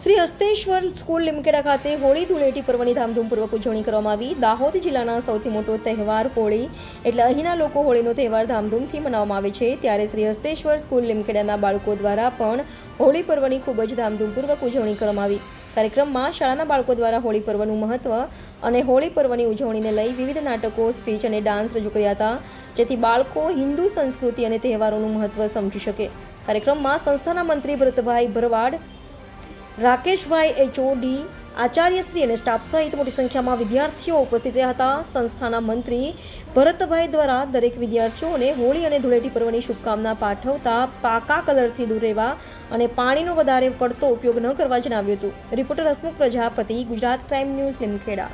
Hasteshwar school Limkheda ખાતે હોળી ધૂળેટી પર્વની ધામધૂમપૂર્વક ઉજવણી કરવામાં આવી. દાહોદ જિલ્લાના સૌથી મોટો તહેવાર હોળી, એટલે અહીંના લોકો હોળીનો તહેવાર ધામધૂમથી મનાવવામાં આવે છે. ત્યારે શ્રી હસ્તેશ્વર સ્કૂલ લીમખેડાના બાળકો દ્વારા પણ હોળી પર્વની ખૂબ જ ધામધૂમપૂર્વક ઉજવણી કરવામાં આવી. કાર્યક્રમમાં શાળાના બાળકો દ્વારા હોળી પર્વનું મહત્વ અને હોળી પર્વની ઉજવણીને લઈ વિવિધ નાટકો, સ્પીચ અને ડાન્સ રજૂ કર્યા હતા, જેથી બાળકો હિન્દુ સંસ્કૃતિ અને તહેવારોનું મહત્વ સમજી શકે. કાર્યક્રમમાં સંસ્થાના મંત્રી ભરતભાઈ ભરવાડ રાકેશભાઈ એચઓડી, આચાર્યશ્રી અને સ્ટાફ સહિત મોટી સંખ્યામાં વિદ્યાર્થીઓ ઉપસ્થિત રહ્યા હતા. સંસ્થાના મંત્રી ભરતભાઈ દ્વારા દરેક વિદ્યાર્થીઓને હોળી અને ધૂળેટી પર્વની શુભકામના પાઠવતા પાકા કલરથી દૂર રહેવા અને પાણીનો વધારે પડતો ઉપયોગ ન કરવા જણાવ્યું હતું. Reporter Hasmukh Prajapati, Gujarat crime news Limkheda